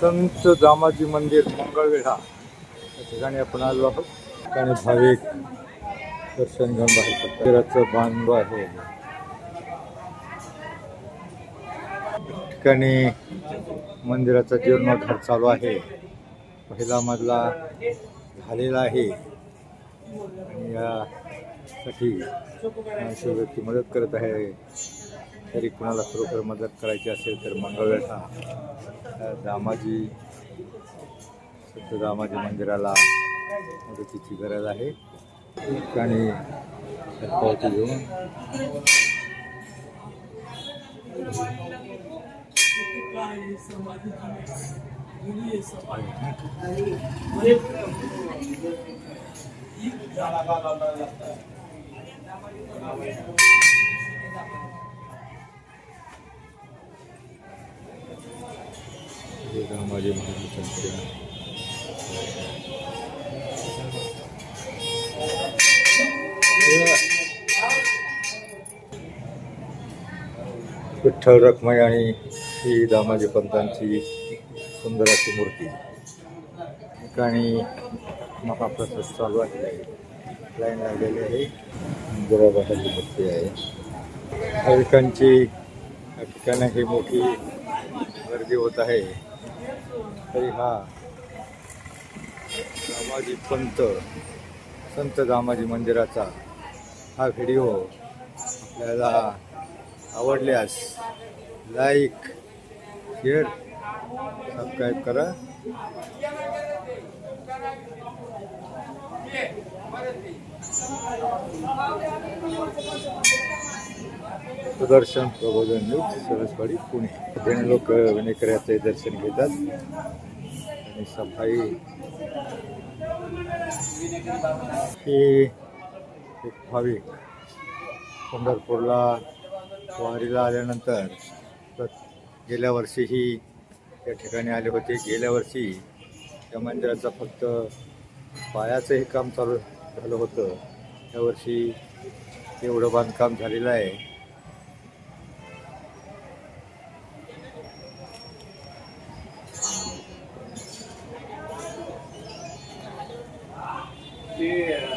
संत दामाजी मंदिर मंगळवेढा. या ठिकाणी आपण आलो आहोत. ठिकाणी भाविक दर्शन घेऊन बाहेर मंदिराचं बांधव आहे. ठिकाणी मंदिराचा जीर्णोद्धार चालू आहे. पहिला मजला झालेला आहे. आणि यासाठी माणसं व्यक्ती मदत करत आहे. तरी कुणाला खरोखर मदत करायची असेल तर मंगळवेढा दामाजी संत दामाजी मंदिराला मदतीची गरज आहे. ठिकाणी पावती घेऊन हे कामाजी महाराजांच्या विठ्ठल रखमाई आणि ही दामाजी पंतांची सुंदर अशी मूर्ती. ठिकाणी महाप्रसाद चालू आहे. लाईन लागलेली आहे. मंदिराबाहेरची मूर्ती आहे. भाविकांची या ठिकाणी ही मोठी गर्दी होत आहे. हरी हा. दामाजी पंत संत दामाजी मंदिराचा हा व्हिडिओ आपल्याला आवडल्यास लाईक शेअर सबस्क्राईब करा. दर्शन प्रबोधन न्यूज सरसवाडी पुणे. तीन लोक विनेकऱ्याचे दर्शन घेतात. आणि सफाई. ही एक भाविक पंढरपूरला वारीला आल्यानंतर गेल्या वर्षीही या ठिकाणी आले होते. गेल्या वर्षी या मंदिराचं फक्त पायाचंही काम चालू झालं होतं. यावर्षी एवढं बांधकाम झालेलं आहे. Yeah.